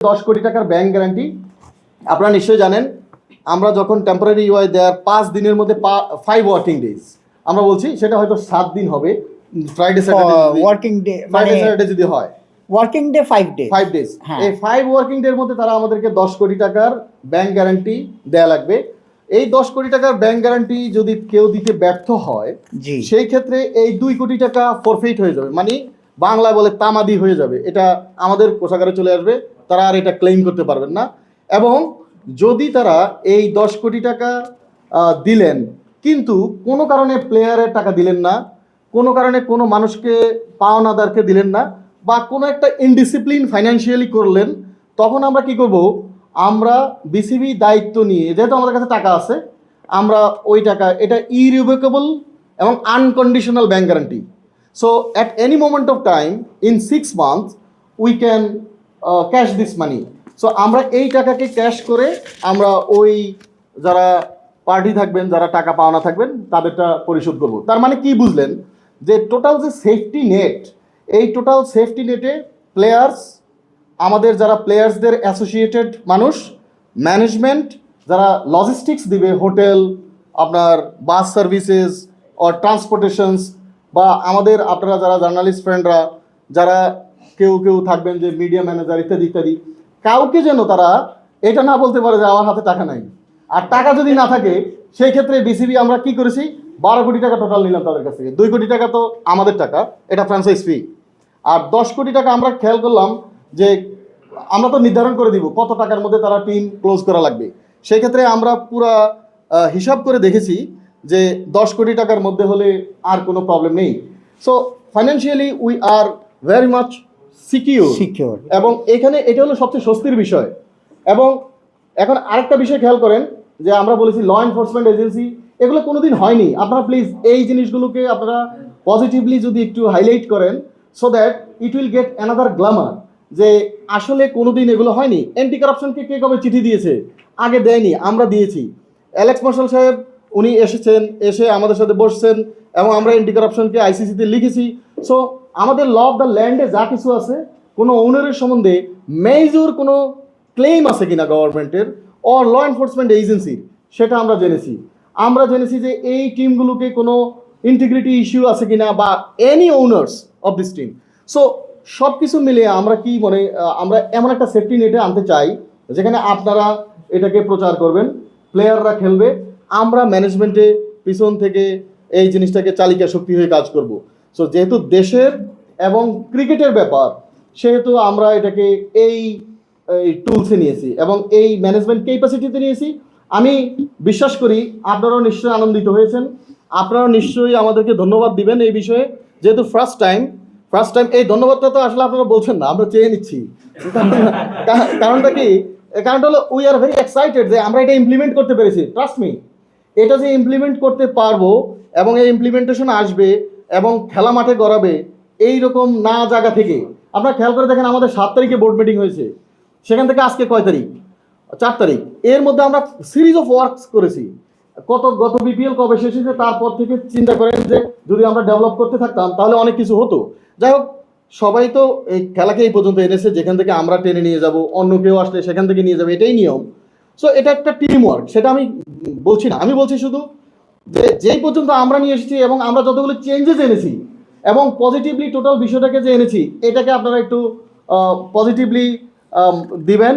দশ কোটি টাকার ব্যাংক গ্যারান্টি আপনারা নিশ্চয়ই জানেন আমরা যখন টেম্পোরারি ইউআই দেওয়ার পাঁচ দিনের মধ্যে ফাইভ ওয়ার্কিং ডেজ আমরা বলছি সেটা হয়তো সাত দিন হবে। Friday Saturday working day Friday Saturday যদি হয়। Working day five day five days. এই ফাইভ ওয়ার্কিং ডের মধ্যে তারা আমাদেরকে দশ কোটি টাকার ব্যাংক গ্যারান্টি দেয়া লাগবে। এই দশ কোটি টাকার ব্যাংক গ্যারান্টি যদি কেউ দিতে ব্যর্থ হয় সেই ক্ষেত্রে এই দুই কোটি টাকা ফরফিট হয়ে যাবে। মানে বাংলা বলে তামাদি হয়ে যাবে। এটা আমাদের কোষাগারে চলে আসবে। তারা আর এটা ক্লেম করতে পারবেন না। এবং যদি তারা এই দশ কোটি টাকা দিলেন, কিন্তু কোনো কারণে প্লেয়ারের টাকা দিলেন না, কোনো কারণে কোনো মানুষকে, পাওনাদারকে দিলেন না, বা কোনো একটা ইনডিসিপ্লিন ফাইন্যান্সিয়ালি করলেন, তখন আমরা কি করব? আমরা বিসিবি দায়িত্ব নিয়ে, যেহেতু আমাদের কাছে টাকা আছে, আমরা ওই টাকা, এটা ইরিভেকেবল এবং unconditional bank guarantee so at any moment of time in six month we can cash this money so আমরা এই টাকাকে ক্যাশ করে আমরা ওই যারা পার্টি থাকবেন, যারা টাকা পাওনা থাকবেন, তাদেরটা পরিশোধ করব। তার মানে কি বুঝলেন? যে টোটাল যে সেফটি নেট এই টোটাল সেফটি নেটে প্লেয়ার্স আমাদের যারা প্লেয়ার্সদের অ্যাসোসিয়েটেড মানুষ ম্যানেজমেন্ট যারা লজিস্টিক্স দিবে হোটেল আপনার বাস সার্ভিসেস অর ট্রান্সপোর্টেশনস বা আমাদের আপনারা যারা জার্নালিস্ট ফ্রেন্ডরা যারা কেউ কেউ থাকবেন যে মিডিয়া ম্যানেজার ইত্যাদি ইত্যাদি। কাউকে যেন তারা এটা না বলতে পারে যে আমার হাতে টাকা নাই। আর টাকা যদি না থাকে, সেই ক্ষেত্রে বিসিবি আমরা কি করেছি? বারো কোটি টাকা টোটাল নিলাম তাদের কাছ থেকে। দুই কোটি টাকা তো আমাদের টাকা, এটা ফ্রান্সাইজ ফি আর দশ কোটি টাকা আমরা খেয়াল করলাম যে আমরা তো নির্ধারণ করে দিব কত টাকার মধ্যে তারা টিম ক্লোজ করা লাগবে। সেই ক্ষেত্রে আমরা পুরা হিসাব করে দেখেছি যে দশ কোটি টাকার মধ্যে হলে আর কোনো প্রবলেম নেই। So financially we are very much secure secure এবং এখানে এটা হলো সবচেয়ে স্বস্তির বিষয়। এবং এখন আরেকটা বিষয় খেয়াল করেন যে আমরা বলেছি ল এনফোর্সমেন্ট এজেন্সি এগুলো কোনোদিন হয়নি। আপনারা প্লিজ এই জিনিসগুলোকে আপনারা পজিটিভলি যদি একটু হাইলাইট করেন so that it will get another glamour যে আসলে কোনোদিন এগুলো হয়নি। অ্যান্টি কারাপশনকে কে কবে চিঠি দিয়েছে? আগে দেয়নি আমরা দিয়েছি। অ্যালেক্স মার্শাল সাহেব উনি এসেছেন এসে আমাদের সাথে বসছেন এবং আমরা অ্যান্টি কারাপশনকে আইসিসিতে লিখেছি। সো আমাদের ল অফ দ্য ল্যান্ডে যা কিছু আছে, কোনো ওনারের সম্বন্ধে মেজর কোনো ক্লেম আছে কিনা গভর্নমেন্টের অর ল এনফোর্সমেন্ট এজেন্সির সেটা আমরা জেনেছি। আমরা জেনেছি যে এই টিমগুলোকে কোনো ইন্টিগ্রিটি ইস্যু আছে কিনা বা any owners of this team so সব কিছু মিলিয়ে আমরা কি মনে আমরা এমন একটা সেফটি নেটে আনতে চাই, যেখানে আপনারা এটাকে প্রচার করবেন প্লেয়াররা খেলবে, আমরা ম্যানেজমেন্টে পিছন থেকে এই জিনিসটাকে চালিকা শক্তি হয়ে কাজ করব। সো যেহেতু দেশের এবং ক্রিকেটের ব্যাপার, সেহেতু আমরা এটাকে এই টুলসে নিয়েছি এবং এই ম্যানেজমেন্ট ক্যাপাসিটিতে নিয়েছি। আমি বিশ্বাস করি আপনারাও নিশ্চয়ই আনন্দিত হয়েছেন। আপনারাও নিশ্চয়ই আমাদেরকে ধন্যবাদ দিবেন এই বিষয়ে। যেহেতু ফার্স্ট টাইম ফার্স্ট টাইম এই ধন্যবাদটা তো আসলে আপনারা বলছেন না, আমরা চেয়ে নিচ্ছি। কারণটা কি? কারণটা হলো উই আর ভেরি এক্সাইটেড যে আমরা এটা ইমপ্লিমেন্ট করতে পেরেছি। ট্রাস্ট মি এটা যে ইমপ্লিমেন্ট করতে পারব এবং এই ইমপ্লিমেন্টেশন আসবে এবং খেলা মাঠে গড়াবে এই রকম না জায়গা থেকে। আপনারা খেয়াল করে দেখেন আমাদের সাত তারিখে বোর্ড মিটিং হয়েছে। সেখান থেকে আজকে কয় তারিখ? চার তারিখ। এর মধ্যে আমরা সিরিজ অফ ওয়ার্কস করেছি। কত, গত বিপিএল কবে শেষ হয়েছে তারপর থেকে চিন্তা করেন যে যদি আমরা ডেভেলপ করতে থাকতাম তাহলে অনেক কিছু হতো। যাই হোক, সবাই তো এই খেলাকে এই পর্যন্ত এনেছে, যেখান থেকে আমরা টেনে নিয়ে যাব, অন্য কেউ আসলে সেখান থেকে নিয়ে যাবে, এটাই নিয়ম। সো এটা একটা টিম ওয়ার্ক সেটা আমি বলছি না। আমি বলছি শুধু যে, যেই পর্যন্ত আমরা নিয়ে এসেছি এবং আমরা যতগুলো চেঞ্জেস এনেছি এবং পজিটিভলি টোটাল বিষয়টাকে যে এনেছি, এটাকে আপনারা একটু পজিটিভলি দিবেন।